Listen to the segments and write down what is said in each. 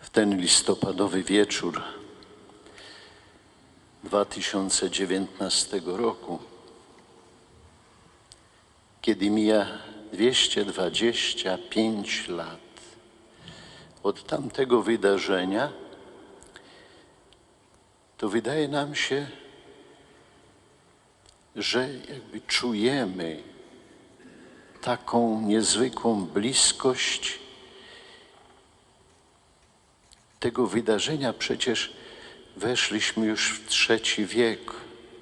w ten listopadowy wieczór 2019 roku, kiedy mija 225 lat od tamtego wydarzenia, to wydaje nam się, że jakby czujemy taką niezwykłą bliskość tego wydarzenia. Przecież weszliśmy już w trzeci wiek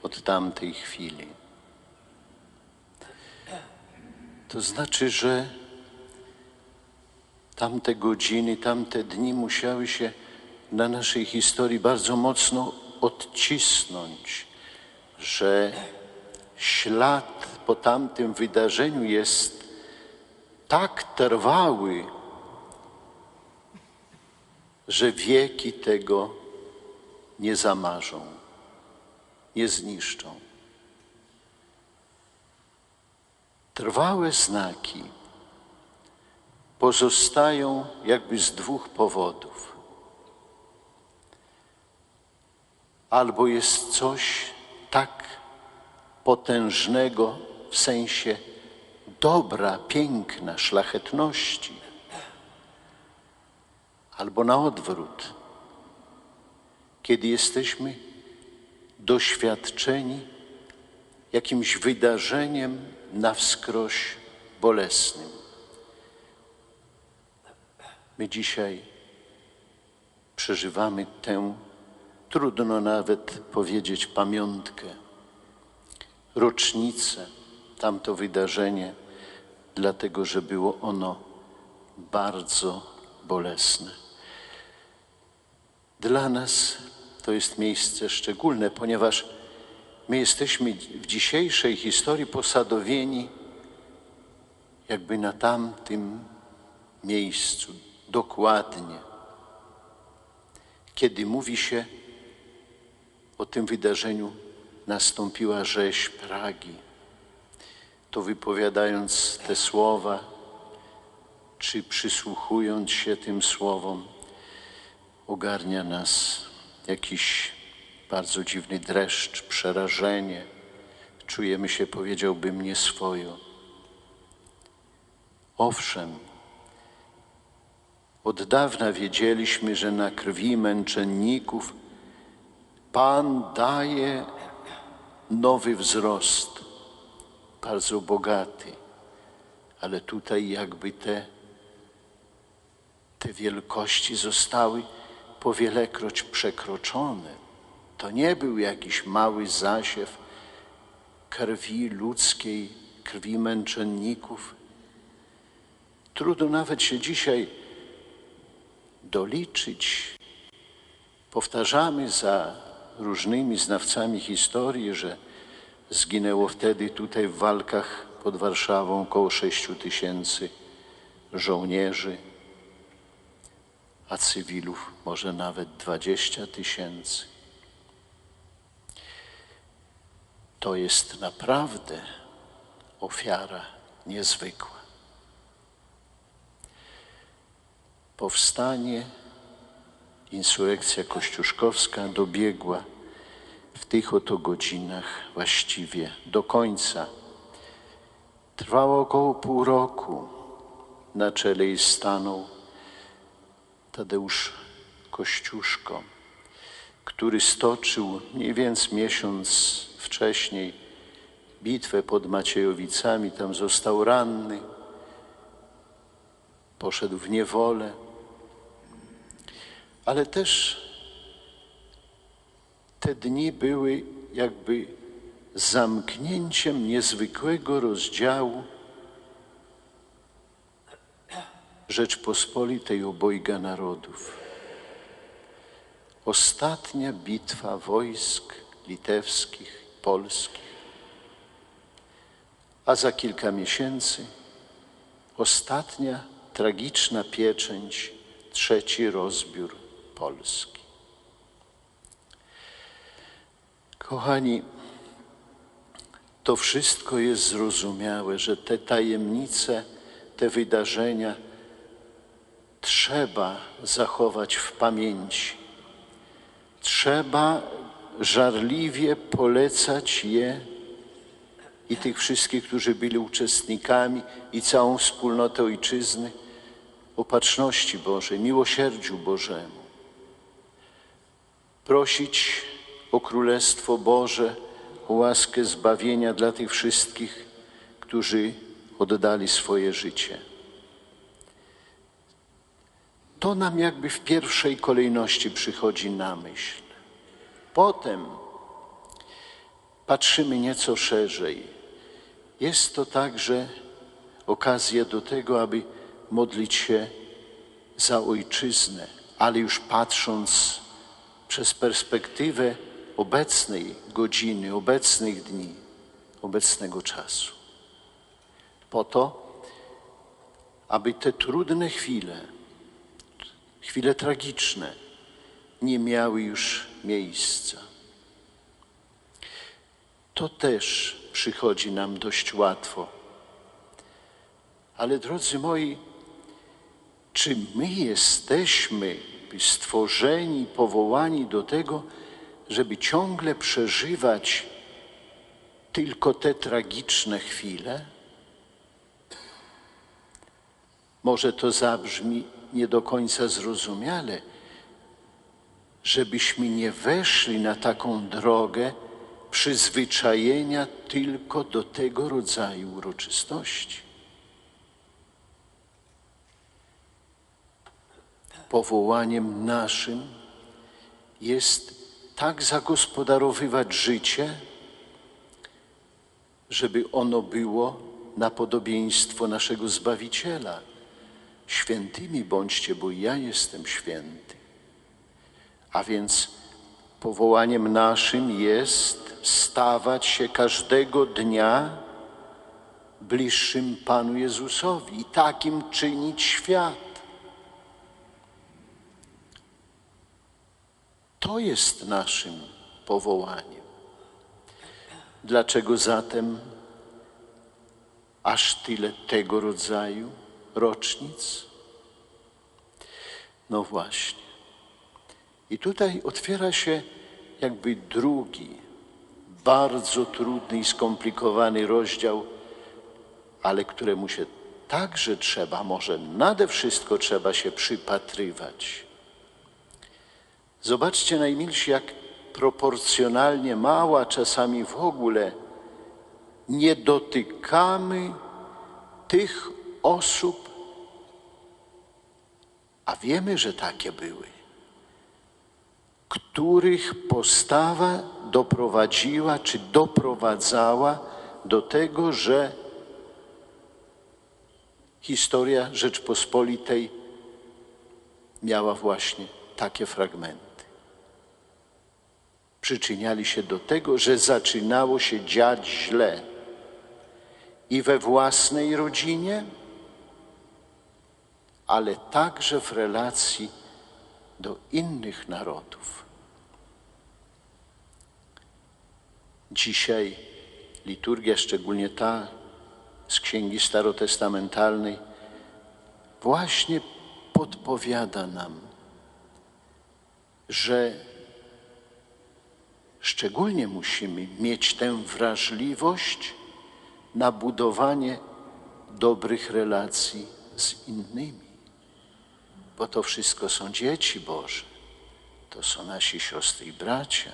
od tamtej chwili. To znaczy, że tamte godziny, tamte dni musiały się na naszej historii bardzo mocno odcisnąć, że ślad po tamtym wydarzeniu jest tak trwały, że wieki tego nie zamarzą, nie zniszczą. Trwałe znaki pozostają jakby z dwóch powodów. Albo jest coś tak potężnego w sensie dobra, piękna, szlachetności, albo na odwrót, kiedy jesteśmy doświadczeni jakimś wydarzeniem na wskroś bolesnym. My dzisiaj przeżywamy tę, trudno nawet powiedzieć, pamiątkę, rocznicę, tamto wydarzenie, dlatego że było ono bardzo bolesne. Dla nas to jest miejsce szczególne, ponieważ my jesteśmy w dzisiejszej historii posadowieni jakby na tamtym miejscu, dokładnie. Kiedy mówi się o tym wydarzeniu, nastąpiła rzeź Pragi, to wypowiadając te słowa, czy przysłuchując się tym słowom, ogarnia nas jakiś bardzo dziwny dreszcz, przerażenie. Czujemy się, powiedziałbym, nieswojo. Owszem, od dawna wiedzieliśmy, że na krwi męczenników Pan daje nowy wzrost, bardzo bogaty, ale tutaj jakby te, te wielkości zostały powielekroć przekroczone. To nie był jakiś mały zasiew krwi ludzkiej, krwi męczenników. Trudno nawet się dzisiaj doliczyć. Powtarzamy za różnymi znawcami historii, że zginęło wtedy tutaj w walkach pod Warszawą około sześciu tysięcy żołnierzy, a cywilów może nawet dwadzieścia tysięcy. To jest naprawdę ofiara niezwykła. Powstanie, insurekcja kościuszkowska dobiegła w tych oto godzinach właściwie do końca. Trwało około pół roku. Na czele jej stanął Tadeusz Kościuszko, który stoczył mniej więcej miesiąc wcześniej bitwę pod Maciejowicami. Tam został ranny, poszedł w niewolę, ale też te dni były jakby zamknięciem niezwykłego rozdziału Rzeczpospolitej obojga narodów. Ostatnia bitwa wojsk litewskich, polskich, a za kilka miesięcy ostatnia tragiczna pieczęć, trzeci rozbiór Polski. Kochani, to wszystko jest zrozumiałe, że te tajemnice, te wydarzenia, trzeba zachować w pamięci. Trzeba żarliwie polecać je i tych wszystkich, którzy byli uczestnikami, i całą wspólnotę Ojczyzny, opatrzności Bożej, miłosierdziu Bożemu. Prosić o Królestwo Boże, o łaskę zbawienia dla tych wszystkich, którzy oddali swoje życie. To nam jakby w pierwszej kolejności przychodzi na myśl. Potem patrzymy nieco szerzej. Jest to także okazja do tego, aby modlić się za ojczyznę, ale już patrząc przez perspektywę obecnej godziny, obecnych dni, obecnego czasu. Po to, aby te trudne chwile, chwile tragiczne, nie miały już miejsca. To też przychodzi nam dość łatwo. Ale drodzy moi, czy my jesteśmy stworzeni, powołani do tego, żeby ciągle przeżywać tylko te tragiczne chwile? Może to zabrzmi nie do końca zrozumiale, żebyśmy nie weszli na taką drogę przyzwyczajenia tylko do tego rodzaju uroczystości. Powołaniem naszym jest tak zagospodarowywać życie, żeby ono było na podobieństwo naszego Zbawiciela. Świętymi bądźcie, bo ja jestem święty. A więc powołaniem naszym jest stawać się każdego dnia bliższym Panu Jezusowi i takim czynić świat. To jest naszym powołaniem. Dlaczego zatem aż tyle tego rodzaju rocznic? No właśnie. I tutaj otwiera się jakby drugi, bardzo trudny i skomplikowany rozdział, ale któremu się także trzeba, może nade wszystko trzeba się przypatrywać. Zobaczcie najmilsi, jak proporcjonalnie mała, czasami w ogóle nie dotykamy tych osób, a wiemy, że takie były, których postawa doprowadziła czy doprowadzała do tego, że historia Rzeczpospolitej miała właśnie takie fragmenty. Przyczyniali się do tego, że zaczynało się dziać źle i we własnej rodzinie, ale także w relacji do innych narodów. Dzisiaj liturgia, szczególnie ta z Księgi Starotestamentalnej, właśnie podpowiada nam, że szczególnie musimy mieć tę wrażliwość na budowanie dobrych relacji z innymi, bo to wszystko są dzieci Boże, to są nasi siostry i bracia.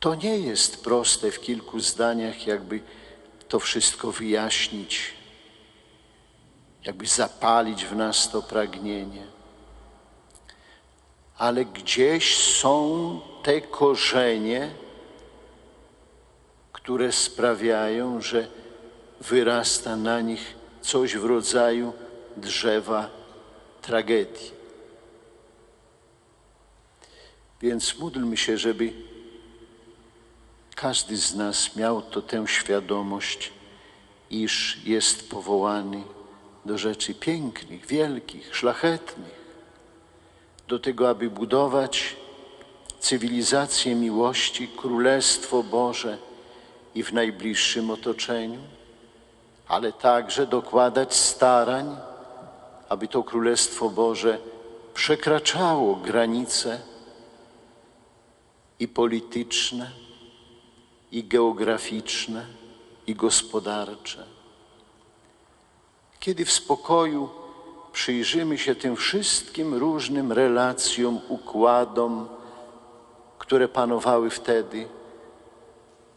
To nie jest proste w kilku zdaniach, jakby to wszystko wyjaśnić, jakby zapalić w nas to pragnienie. Ale gdzieś są te korzenie, które sprawiają, że wyrasta na nich coś w rodzaju drzewa tragedii. Więc módlmy się, żeby każdy z nas miał to tę świadomość, iż jest powołany do rzeczy pięknych, wielkich, szlachetnych, do tego, aby budować cywilizację miłości, Królestwo Boże i w najbliższym otoczeniu, ale także dokładać starań, aby to Królestwo Boże przekraczało granice i polityczne, i geograficzne, i gospodarcze. Kiedy w spokoju przyjrzymy się tym wszystkim różnym relacjom, układom, które panowały wtedy,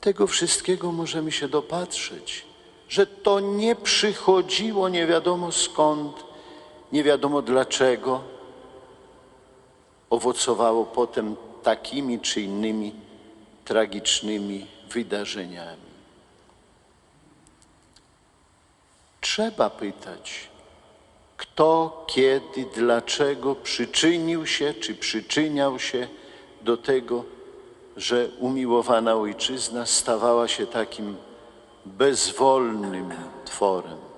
tego wszystkiego możemy się dopatrzeć, że to nie przychodziło nie wiadomo skąd, nie wiadomo dlaczego, owocowało potem takimi czy innymi tragicznymi wydarzeniami. Trzeba pytać, kto, kiedy, dlaczego przyczynił się czy przyczyniał się do tego, że umiłowana ojczyzna stawała się takim bezwolnym tworem.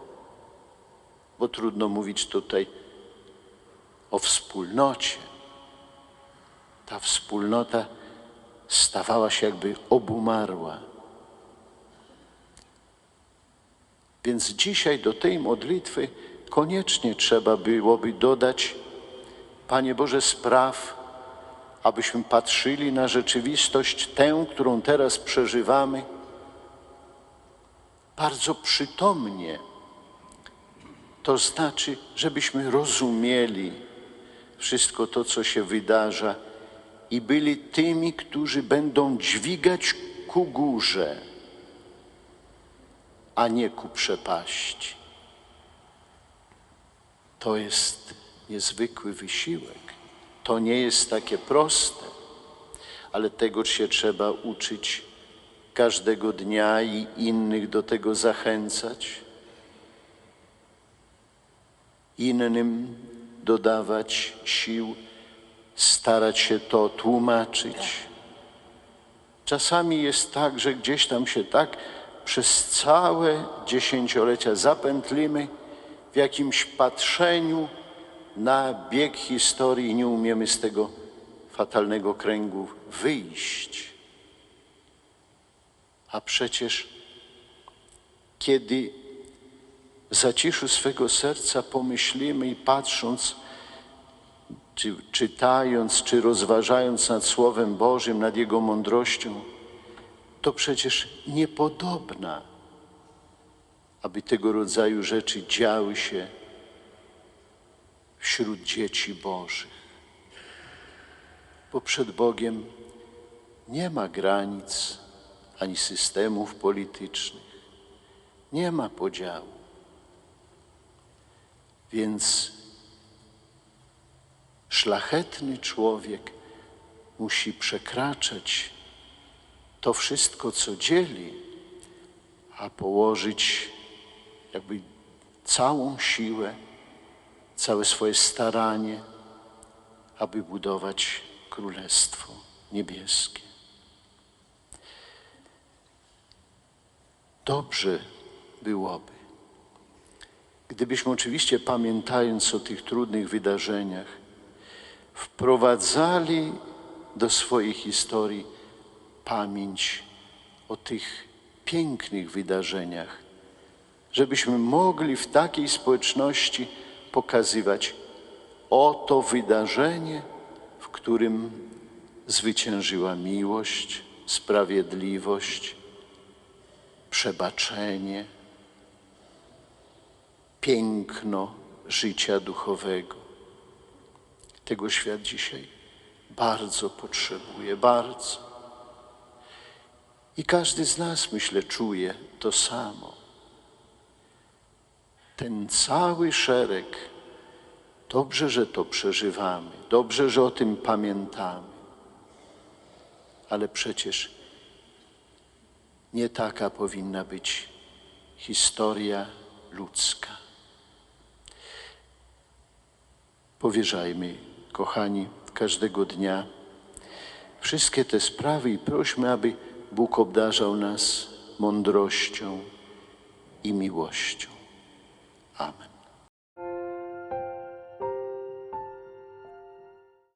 Bo trudno mówić tutaj o wspólnocie. Ta wspólnota stawała się jakby obumarła. Więc dzisiaj do tej modlitwy koniecznie trzeba byłoby dodać, Panie Boże, spraw, abyśmy patrzyli na rzeczywistość tę, którą teraz przeżywamy, bardzo przytomnie. To znaczy, żebyśmy rozumieli wszystko to, co się wydarza i byli tymi, którzy będą dźwigać ku górze, a nie ku przepaści. To jest niezwykły wysiłek. To nie jest takie proste, ale tego się trzeba uczyć każdego dnia i innych do tego zachęcać, innym dodawać sił, starać się to tłumaczyć. Czasami jest tak, że gdzieś tam się tak przez całe dziesięciolecia zapętlimy w jakimś patrzeniu na bieg historii i nie umiemy z tego fatalnego kręgu wyjść. A przecież kiedy zaciszu swego serca pomyślimy i patrząc, czy czytając, czy rozważając nad Słowem Bożym, nad Jego mądrością, to przecież niepodobna, aby tego rodzaju rzeczy działy się wśród dzieci Bożych. Bo przed Bogiem nie ma granic ani systemów politycznych, nie ma podziału. Więc szlachetny człowiek musi przekraczać to wszystko, co dzieli, a położyć jakby całą siłę, całe swoje staranie, aby budować Królestwo Niebieskie. Dobrze byłoby, gdybyśmy oczywiście pamiętając o tych trudnych wydarzeniach, wprowadzali do swojej historii pamięć o tych pięknych wydarzeniach, żebyśmy mogli w takiej społeczności pokazywać oto wydarzenie, w którym zwyciężyła miłość, sprawiedliwość, przebaczenie, piękno życia duchowego. Tego świat dzisiaj bardzo potrzebuje, bardzo. I każdy z nas, myślę, czuje to samo. Ten cały szereg, dobrze, że to przeżywamy, dobrze, że o tym pamiętamy, ale przecież nie taka powinna być historia ludzka. Powierzajmy, kochani, każdego dnia wszystkie te sprawy i prośmy, aby Bóg obdarzał nas mądrością i miłością. Amen.